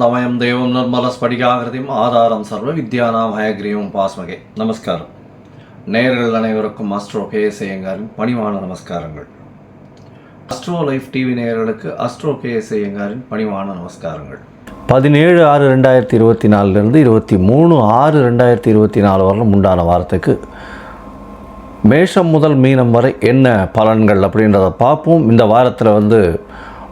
ஞானானந்தமயம் தேவம் நிர்மலஸ்படிகாகிருதியும் ஆதாரம் சர்வ வித்யானாம் ஹயக்ரீவம் பாஸ்மகே நமஸ்காரம் நேயர்கள் அனைவருக்கும் அஸ்ட்ரோ கே ஐயங்காரின் பணிவான நமஸ்காரங்கள் அஸ்ட்ரோ லைஃப் டிவி நேயர்களுக்கு அஸ்ட்ரோ கே ஐயங்காரின் பணிவான நமஸ்காரங்கள் பதினேழு ஆறு ரெண்டாயிரத்தி இருபத்தி நாலுலேருந்து இருபத்தி மூணு ஆறு ரெண்டாயிரத்தி இருபத்தி நாலு வரலும் உண்டான வாரத்துக்கு மேஷம் முதல் மீனம் வரை என்ன பலன்கள் அப்படின்றத பார்ப்போம் இந்த வாரத்தில் வந்து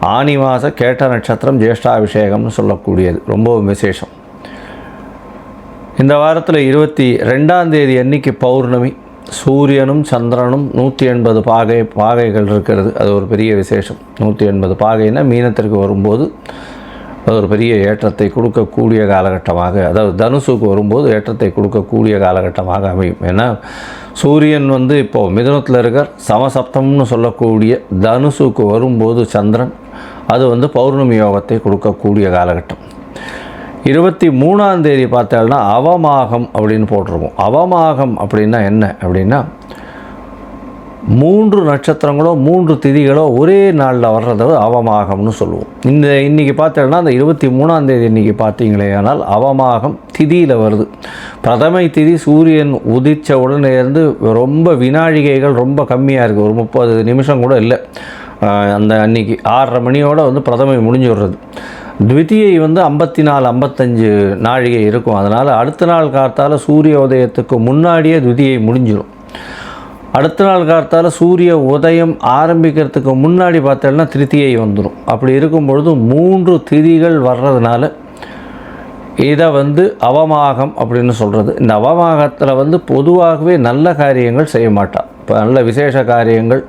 ஆனி மாத கேட்ட நட்சத்திரம் ஜேஷ்டாபிஷேகம்னு சொல்லக்கூடியது. ரொம்பவும் விசேஷம். இந்த வாரத்தில் இருபத்தி ரெண்டாம் தேதி அன்னைக்கு பௌர்ணமி. சூரியனும் சந்திரனும் நூற்றி எண்பது பாகை பாகைகள் இருக்கிறது. அது ஒரு பெரிய விசேஷம். நூற்றி எண்பது பாகைன்னா மீனத்திற்கு வரும்போது அது ஒரு பெரிய ஏற்றத்தை கொடுக்கக்கூடிய காலகட்டமாக அதாவது தனுசுக்கு வரும்போது ஏற்றத்தை கொடுக்கக்கூடிய காலகட்டமாக அமையும். ஏன்னா சூரியன் வந்து இப்போது மிதுனத்தில் இருக்கார். சமசப்தம்னு சொல்லக்கூடிய தனுசுக்கு வரும்போது சந்திரன் அது வந்து பௌர்ணமி யோகத்தை கொடுக்கக்கூடிய காலகட்டம். இருபத்தி மூணாம் தேதி பார்த்தோம்னா அவமாகம் அப்படின்னு போட்டிருக்கோம். அவமாகம் அப்படின்னா என்ன? அப்படின்னா மூன்று நட்சத்திரங்களோ மூன்று திதிகளோ ஒரே நாளில் வர்றத அவமாகம்னு சொல்லுவோம். இந்த இன்றைக்கி பார்த்தோன்னா அந்த இருபத்தி மூணாம் தேதி இன்றைக்கி பார்த்தீங்களே ஆனால் அவமாகம் திதியில் வருது. பிரதமை திதி சூரியன் உதித்த உடனே இருந்து ரொம்ப வினாழிகைகள் ரொம்ப கம்மியாக இருக்குது ஒரு முப்பது நிமிஷம் கூட இல்லை. அந்த அன்னைக்கு ஆறரை மணியோடு வந்து பிரதமை முடிஞ்சு விடுறது. த்விதியை வந்து ஐம்பத்தி நாலு ஐம்பத்தஞ்சு நாழிகை இருக்கும். அதனால் அடுத்த நாள் காத்தால் சூரிய உதயத்துக்கு முன்னாடியே த்விதியை முடிஞ்சிடும் அடுத்த நாள் காத்தால சூரிய உதயம் ஆரம்பிக்கிறதுக்கு முன்னாடி பார்த்தோம்னா திருத்தியை வந்துடும். அப்படி இருக்கும் பொழுது மூன்று திதிகள் வர்றதுனால இதை வந்து அவமாகம் அப்படின்னு சொல்கிறது இந்த அவமாகத்தில் வந்து பொதுவாகவே நல்ல காரியங்கள் செய்ய மாட்டான் இப்போ நல்ல விசேஷ காரியங்கள்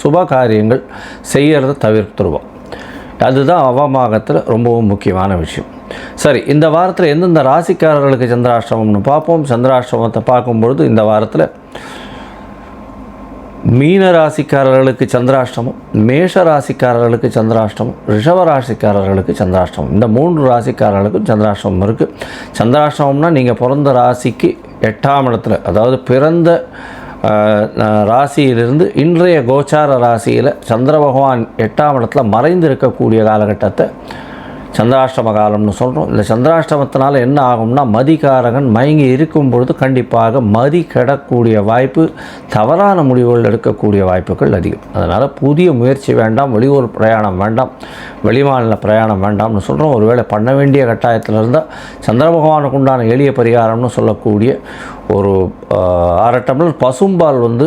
சுப காரியங்கள் செய்கிறத தவிர்த்துருவோம் அதுதான் அவமாகத்தில் ரொம்பவும் முக்கியமான விஷயம். சரி இந்த வாரத்தில் எந்தெந்த ராசிக்காரர்களுக்கு சந்திராஷ்டிரமம்னு பார்ப்போம். சந்திராஷ்டிரமத்தை பார்க்கும்பொழுது இந்த வாரத்தில் மீன ராசிக்காரர்களுக்கு சந்திராஷ்டமம் மேஷ ராசிக்காரர்களுக்கு சந்திராஷ்டமம் ரிஷப ராசிக்காரர்களுக்கு சந்திராஷ்டமம். இந்த மூன்று ராசிக்காரர்களுக்கும் சந்திராஷ்டமம் இருக்குது சந்திராஷ்டமம்னா நீங்கள் பிறந்த ராசிக்கு எட்டாம் இடத்துல அதாவது பிறந்த ராசியிலிருந்து இன்றைய கோச்சார ராசியில் சந்திர பகவான் எட்டாம் இடத்துல மறைந்து இருக்கக்கூடிய காலகட்டத்தை சந்திராஷ்டம காலம்னு சொல்கிறோம் இந்த சந்திராஷ்டமத்தினால என்ன ஆகும்னா மதிகாரகன் மயங்கி இருக்கும் பொழுது கண்டிப்பாக மதி கெடக்கூடிய வாய்ப்பு தவறான முடிவுகள் எடுக்கக்கூடிய வாய்ப்புகள் அதிகம். அதனால் புதிய முயற்சி வேண்டாம் வெளியூர் பிரயாணம் வேண்டாம் வெளிமாநில பிரயாணம் வேண்டாம்னு சொல்கிறோம் ஒருவேளை பண்ண வேண்டிய கட்டாயத்தில் இருந்தால் சந்திர பகவானுக்கு உண்டான எளிய பரிகாரம்னு சொல்லக்கூடிய ஒரு அரை டம்ளர் பசும்பால் வந்து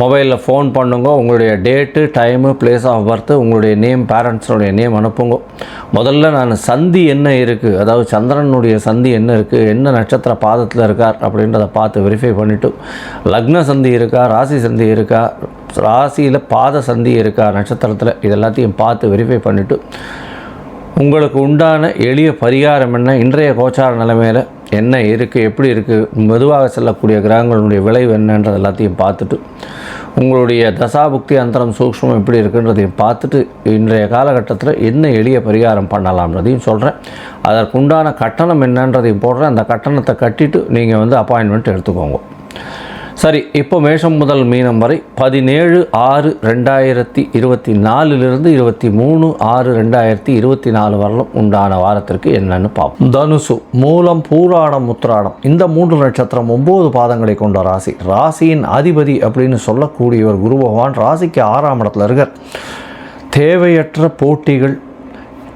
மொபைலில் ஃபோன் பண்ணுங்க உங்களுடைய date time place of birth உங்களுடைய நேம் பேரண்ட்ஸோடைய நேம் அனுப்புங்க. முதல்ல நான் சந்தி என்ன இருக்குது அதாவது சந்திரனுடைய சந்தி என்ன இருக்குது என்ன நட்சத்திர பாதத்தில் இருக்கார் அப்படின்றத பார்த்து வெரிஃபை பண்ணிவிட்டு லக்ன சந்தி இருக்கா ராசி சந்தி இருக்கா ராசியில் பாத சந்தி இருக்கா நட்சத்திரத்தில் இது எல்லாத்தையும் பார்த்து வெரிஃபை பண்ணிவிட்டு உங்களுக்கு உண்டான எளிய பரிகாரம் என்ன இன்றைய கோச்சார நிலைமையில் என்ன இருக்குது எப்படி இருக்குது மெதுவாக செல்லக்கூடிய கிரகங்களுடைய விளைவு என்னன்றது எல்லாத்தையும் பார்த்துட்டு உங்களுடைய தசாபுக்தி அந்தரம் சூக்ஷ்மம் எப்படி இருக்குன்றதையும் பார்த்துட்டு இன்றைய காலகட்டத்தில் என்ன எளிய பரிகாரம் பண்ணலாம்ன்றதையும் சொல்கிறேன் அதற்குண்டான கட்டணம் என்னன்றதையும் போடுறேன். அந்த கட்டணத்தை கட்டிட்டு நீங்கள் வந்து அப்பாயின்மெண்ட் எடுத்துக்கோங்க. சரி இப்போ மேஷம் முதல் மீனம் வரை பதினேழு ஆறு ரெண்டாயிரத்தி இருபத்தி நாலுலேருந்து இருபத்தி மூணு ஆறு ரெண்டாயிரத்தி இருபத்தி நாலு வரலும் உண்டான வாரத்திற்கு என்னன்னு பார்ப்போம். தனுசு மூலம் பூராடம் உத்திராடம் இந்த மூன்று நட்சத்திரம் ஒம்பது பாதங்களை கொண்ட ராசி. ராசியின் அதிபதி அப்படின்னு சொல்லக்கூடியவர் குரு பகவான் ராசிக்கு ஆறாம் இடத்துல இருக்கார். தேவையற்ற போட்டிகள்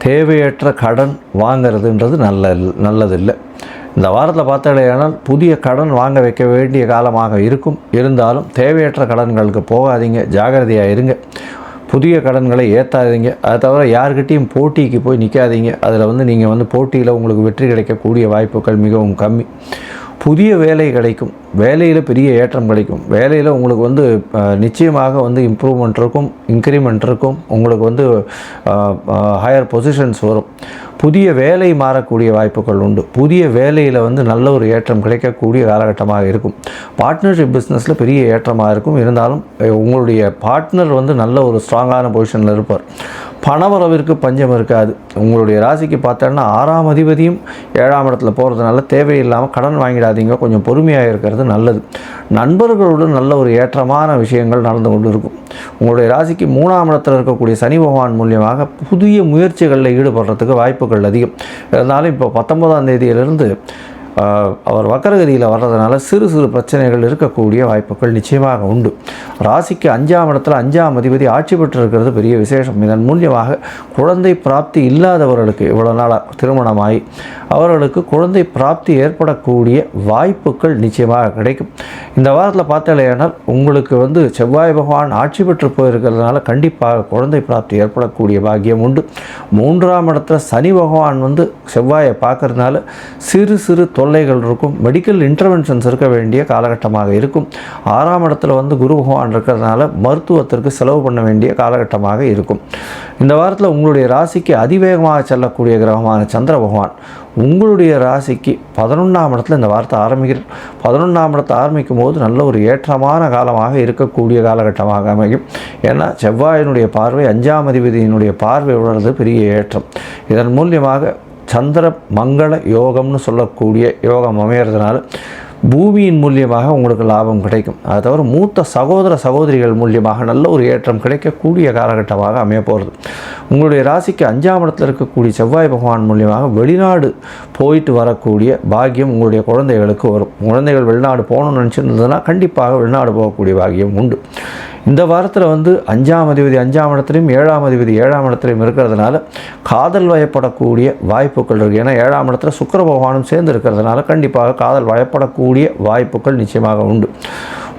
தேவையற்ற கடன் வாங்கிறதுன்றது நல்ல நல்லதில்லை. இந்த வாரத்தில் பார்த்தாலேயானால் புதிய கடன் வாங்க வைக்க வேண்டிய காலமாக இருக்கும். இருந்தாலும் தேவையற்ற கடன்களுக்கு போகாதீங்க. ஜாகிரதையாக இருங்க. புதிய கடன்களை ஏற்றாதீங்க அதை தவிர யார்கிட்டையும் போட்டிக்கு போய் நிற்காதீங்க அதில் வந்து நீங்கள் வந்து போட்டியில் உங்களுக்கு வெற்றி கிடைக்கக்கூடிய வாய்ப்புகள் மிகவும் கம்மி. புதிய வேலை கிடைக்கும். வேலையில் பெரிய ஏற்றம் கிடைக்கும். வேலையில் உங்களுக்கு வந்து நிச்சயமாக வந்து இம்ப்ரூவ்மெண்ட் இருக்கும் இன்க்ரிமெண்ட் இருக்கும். உங்களுக்கு வந்து ஹையர் பொசிஷன்ஸ் வரும். புதிய வேலை மாறக்கூடிய வாய்ப்புகள் உண்டு. புதிய வேலையில் வந்து நல்ல ஒரு ஏற்றம் கிடைக்கக்கூடிய காலகட்டமாக இருக்கும். பார்ட்னர்ஷிப் பிஸ்னஸில் பெரிய ஏற்றமாக இருக்கும். இருந்தாலும் உங்களுடைய பார்ட்னர் வந்து நல்ல ஒரு ஸ்ட்ராங்கான பொசிஷனில் இருப்பார். பணவரவிற்கு பஞ்சம் இருக்காது. உங்களுடைய ராசிக்கு பார்த்தோன்னா ஆறாம் அதிபதியும் ஏழாம் இடத்துல போகிறதுனால தேவையில்லாமல் கடன் வாங்கிடாதீங்க. கொஞ்சம் பொறுமையாக இருக்கிறது நல்லது. நண்பர்களுடன் நல்ல ஒரு ஏற்றமான விஷயங்கள் நடந்து கொண்டு இருக்கும் உங்களுடைய ராசிக்கு மூணாம் இடத்துல இருக்கக்கூடிய சனி பகவான் மூலியமாக புதிய முயற்சிகளில் ஈடுபடுறதுக்கு வாய்ப்புகள் அதிகம். இருந்தாலும் இப்போ பத்தொன்பதாம் தேதியிலிருந்து அவர் வக்கரகதியில் வர்றதுனால சிறு சிறு பிரச்சனைகள் இருக்கக்கூடிய வாய்ப்புகள் நிச்சயமாக உண்டு. ராசிக்கு அஞ்சாம் இடத்துல அஞ்சாம் அதிபதி ஆட்சி பெற்றிருக்கிறது பெரிய விசேஷம். இதன் மூலியமாக குழந்தை பிராப்தி இல்லாதவர்களுக்கு இவ்வளோ நாளாக திருமணமாகி அவர்களுக்கு குழந்தை பிராப்தி ஏற்படக்கூடிய வாய்ப்புகள் நிச்சயமாக கிடைக்கும். இந்த வாரத்தில் பார்த்தாலேனால் உங்களுக்கு வந்து செவ்வாய் பகவான் ஆட்சி பெற்று போயிருக்கிறதுனால கண்டிப்பாக குழந்தை பிராப்தி ஏற்படக்கூடிய பாக்கியம் உண்டு. மூன்றாம் இடத்துல சனி பகவான் வந்து செவ்வாயை பார்க்கறதுனால சிறு சிறு தொல்லைகள் இருக்கும். மெடிக்கல் இன்டர்வென்ஷன்ஸ் இருக்க வேண்டிய காலகட்டமாக இருக்கும். ஆறாம் இடத்துல வந்து குரு பகவான் இருக்கிறதுனால மருத்துவத்திற்கு செலவு பண்ண வேண்டிய காலகட்டமாக இருக்கும். இந்த வாரத்தில் உங்களுடைய ராசிக்கு அதிவேகமாக செல்லக்கூடிய கிரகமான சந்திர பகவான் உங்களுடைய ராசிக்கு பதினொன்றாம் இடத்துல இந்த வார்த்தை ஆரம்பிக்கிறார். பதினொன்றாம் இடத்தை ஆரம்பிக்கும் போது நல்ல ஒரு ஏற்றமான காலமாக இருக்கக்கூடிய காலகட்டமாக அமையும். ஏன்னா செவ்வாயினுடைய பார்வை அஞ்சாம் அதிபதியினுடைய பார்வை உணர்றது பெரிய ஏற்றம். இதன் மூலியமாக சந்திர மங்கள யோகம்னு சொல்லக்கூடிய யோகம் அமையறதுனால பூமியின் மூலியமாக உங்களுக்கு லாபம் கிடைக்கும். அதை தவிர மூத்த சகோதர சகோதரிகள் மூலியமாக நல்ல ஒரு ஏற்றம் கிடைக்கக்கூடிய காலகட்டமாக அமைய போகிறது உங்களுடைய ராசிக்கு அஞ்சாம் இடத்தில் இருக்கக்கூடிய செவ்வாய் பகவான் மூலியமாக வெளிநாடு போயிட்டு வரக்கூடிய பாக்கியம் உங்களுடைய குழந்தைகளுக்கு வரும். குழந்தைகள் வெளிநாடு போகணும்னு நினச்சிருந்ததுன்னா கண்டிப்பாக வெளிநாடு போகக்கூடிய பாக்கியம் உண்டு. இந்த வாரத்தில் வந்து அஞ்சாம் அதிபதி அஞ்சாம் இடத்துலையும் ஏழாம் அதிபதி ஏழாம் இடத்துலையும் இருக்கிறதுனால காதல் வயப்படக்கூடிய வாய்ப்புகள் இருக்குது ஏன்னா ஏழாம் இடத்துல சுக்கர பகவானும் சேர்ந்து இருக்கிறதுனால கண்டிப்பாக காதல் வயப்படக்கூடிய வாய்ப்புகள் நிச்சயமாக உண்டு.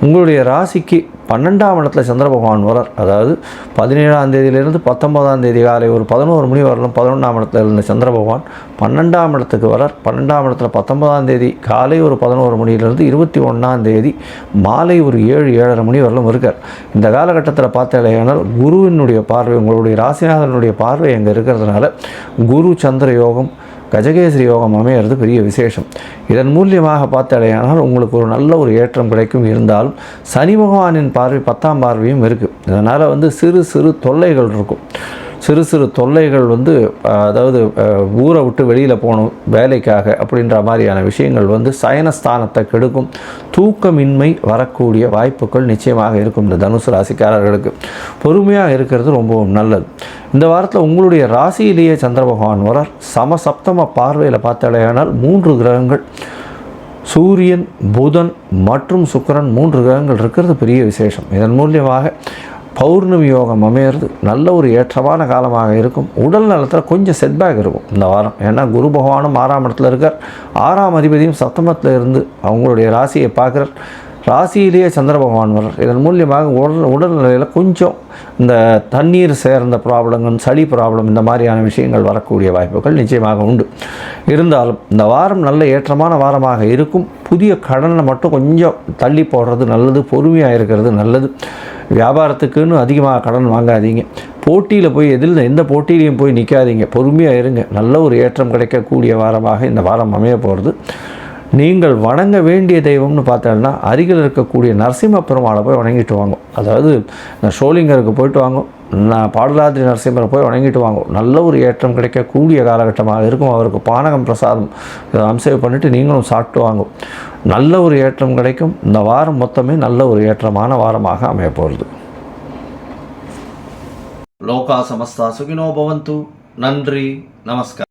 உங்களுடைய ராசிக்கு பன்னெண்டாம் இடத்துல சந்திர பகவான் வரார் அதாவது பதினேழாம் தேதியிலிருந்து பத்தொன்பதாம் தேதி காலை ஒரு பதினோரு மணி வரலும் பதினொன்றாம் இடத்துல இருந்த சந்திர பகவான் பன்னெண்டாம் இடத்துக்கு வரார் பன்னெண்டாம் இடத்துல பத்தொன்பதாம் தேதி காலை ஒரு பதினோரு மணியிலிருந்து இருபத்தி ஒன்றாம் தேதி மாலை ஒரு ஏழு ஏழரை மணி வரலும் இருக்கார். இந்த காலகட்டத்தில் பார்த்தாலேயானால் குருவினுடைய பார்வை உங்களுடைய ராசிநாதனுடைய பார்வை அங்கே இருக்கிறதுனால குரு சந்திர யோகம் கஜகேசரி யோகம் அமையிறது பெரிய விசேஷம். இதன் மூலியமாக பார்த்தாலேயானால் உங்களுக்கு ஒரு நல்ல ஒரு ஏற்றம் கிடைக்கும் இருந்தாலும் சனி பகவானின் பார்வை பத்தாம் பார்வையும் இருக்குது இதனால் வந்து சிறு சிறு தொல்லைகள் இருக்கும். சிறு சிறு தொல்லைகள் வந்து அதாவது ஊரை விட்டு வெளியில் போகணும் வேலைக்காக அப்படின்ற மாதிரியான விஷயங்கள் வந்து சயனஸ்தானத்தை கெடுக்கும். தூக்கமின்மை வரக்கூடிய வாய்ப்புகள் நிச்சயமாக இருக்கும் இந்த தனுசு ராசிக்காரர்களுக்கு. பொறுமையாக இருக்கிறது ரொம்பவும் நல்லது. இந்த வாரத்தில் உங்களுடைய ராசியிலேயே சந்திர பகவான் வரார். சமசப்தம பார்வையில் பார்த்தாலேயானால் மூன்று கிரகங்கள். சூரியன் புதன் மற்றும் சுக்கிரன் மூன்று கிரகங்கள் இருக்கிறது பெரிய விசேஷம். இதன் மூலியமாக பௌர்ணமி யோகம் அமையிறது நல்ல ஒரு ஏற்றமான காலமாக இருக்கும். உடல் நலத்தில் கொஞ்சம் செட்பேக் இருக்கும் இந்த வாரம். ஏன்னா குரு பகவானும் ஆறாம் இடத்துல இருக்கார். ஆறாம் அதிபதியும் சப்தமத்தில் இருந்து அவங்களுடைய ராசியை பார்க்குறார். ராசியிலேயே சந்திர பகவான் வர்றார். இதன் மூலியமாக உடல் உடல்நிலையில் கொஞ்சம் இந்த தண்ணீர் சேர்ந்த ப்ராப்ளங்கள் சளி ப்ராப்ளம் இந்த மாதிரியான விஷயங்கள் வரக்கூடிய வாய்ப்புகள் நிச்சயமாக உண்டு. இருந்தாலும் இந்த வாரம் நல்ல ஏற்றமான வாரமாக இருக்கும். புதிய கடனை மட்டும் கொஞ்சம் தள்ளி போடுறது நல்லது பொறுமையாக இருக்கிறது நல்லது. வியாபாரத்துக்குன்னு அதிகமாக கடன் வாங்காதீங்க. போட்டியில் போய் எதில் எந்த போட்டியிலையும் போய் நிற்காதீங்க பொறுமையாக இருங்க. நல்ல ஒரு ஏற்றம் கிடைக்கக்கூடிய வாரமாக இந்த வாரம் அமைய போகிறது நீங்கள் வணங்க வேண்டிய தெய்வம்னு பார்த்தோம்னா அருகில் இருக்கக்கூடிய நரசிம்ம பெருமாளை போய் வணங்கிட்டு வாங்க. அதாவது ஷோலிங்கருக்கு போயிட்டு வாங்க. நான் பாடலாதிரி நரசிம்மரை போய் வணங்கிட்டு வாங்கும் நல்ல ஒரு ஏற்றம் கிடைக்கக்கூடிய காலகட்டமாக இருக்கும் அவருக்கு. பானகம் பிரசாதம் இதை அம்சேவ் பண்ணிவிட்டு நீங்களும் சாப்பிட்டு வாங்கும் நல்ல ஒரு ஏற்றம் கிடைக்கும். இந்த வாரம் மொத்தமே நல்ல ஒரு ஏற்றமான வாரமாக அமைய போகிறது லோகா சமஸ்தா சுகினோ பவந்து. நன்றி. நமஸ்கார்